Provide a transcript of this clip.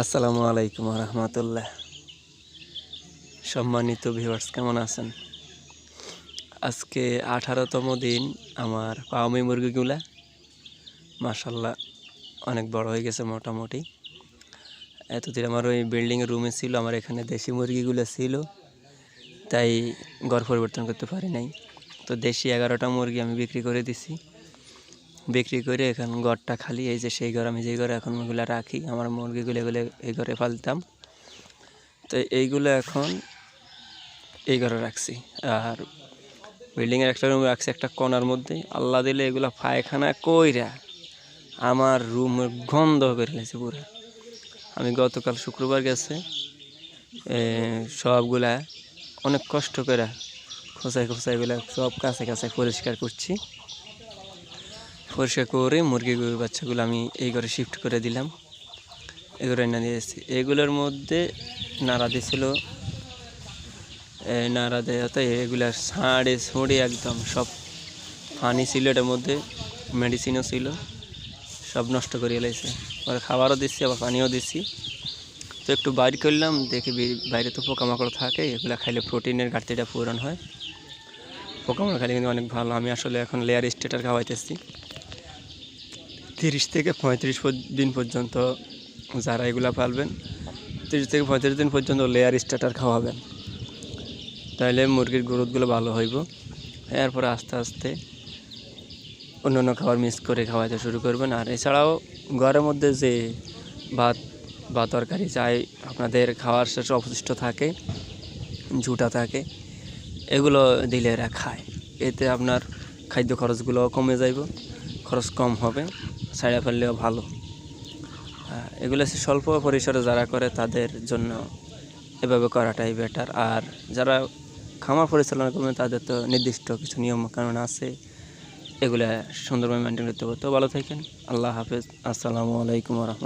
আসসালামু আলাইকুম রহমতুল্লাহ সম্মানিত ভিউয়ার্স কেমন আছেন? আজকে আঠারোতম দিন আমার পাওমি মুরগিগুলা। মাসাল্লাহ অনেক বড় হয়ে গেছে মোটামুটি। এতদিন আমার ওই বিল্ডিংয়ের রুমে ছিল, আমার এখানে দেশি মুরগিগুলো ছিল। তাই ঘর পরিবর্তন করতে পারি নাই। তো দেশি এগারোটা মুরগি আমি বিক্রি করে দিছি। বিক্রি করে এখন ঘরটা খালি, এই যে সেই ঘর, আমি যেই ঘরে এখন ওগুলো রাখি, আমার মুরগিগুলো এগুলো এই ঘরে ফালতাম তো এইগুলো এখন এই ঘরে রাখছি। আর বিল্ডিংয়ের একটা রুম রাখছি একটা কোনার মধ্যে। আল্লাহ দিলে এগুলো পায়খানা কইরা আমার রুম গন্ধ করে ফেলেছে পুরো। আমি গতকাল শুক্রবার গেছে সবগুলা অনেক কষ্ট করে খোঁচাই এগুলো সব কাছে কাছে পরিষ্কার করছি। পরিষ্কার করে মুরগি, গরুর বাচ্চাগুলো আমি এই ঘরে শিফট করে দিলাম। এই ঘরে এনে দিয়েছি। এগুলোর মধ্যে নাড়া দিয়েছিল। নাড়া দেওয়াতে এগুলো ছাড়ে ছড়ে একদম সব পানি ছিল এটার মধ্যে মেডিসিনও ছিল, সব নষ্ট করে এলাইছে পরে খাবারও দিচ্ছি, আবার পানিও দিচ্ছি। তো একটু বাইর করলাম, দেখি বাইরে তো পোকামাকড় থাকে, এগুলো খাইলে প্রোটিনের ঘাটতিটা পূরণ হয়। পোকামাকড় খাইলে কিন্তু অনেক ভালো। আমি আসলে এখন লেয়ার স্টেটার খাওয়াইতেছি। তিরিশ থেকে পঁয়ত্রিশ দিন পর্যন্ত যারা এগুলো পালবেন, তিরিশ থেকে পঁয়ত্রিশ দিন পর্যন্ত লেয়ার স্টার্টার খাওয়াবেন। তাহলে মুরগির গ্রোথগুলো ভালো হইব। এরপর আস্তে আস্তে অন্য অন্য খাবার মিক্স করে খাওয়াতে শুরু করবেন। আর এছাড়াও ঘরের মধ্যে যে ভাত বা তরকারি চাই, আপনাদের খাওয়ার শেষে অবশিষ্ট থাকে, ঝুটা থাকে, এগুলো দিলে এরা খায়। এতে আপনার খাদ্য খরচগুলো কমে যাইব। খরচ কম হবে সাইডে ফেললেও ভালো। এগুলো স্বল্প পরিসরে যারা করে তাদের জন্য এভাবে করাটাই বেটার আর যারা খামার পরিচালনা করবেন, তাদের তো নির্দিষ্ট কিছু নিয়ম কানুন আছে, এগুলো সুন্দরভাবে মেনটেন করতে হবে। তো ভালো থাকেন, আল্লাহ হাফেজ। আসসালামু আলাইকুম রহমতুল্লাহ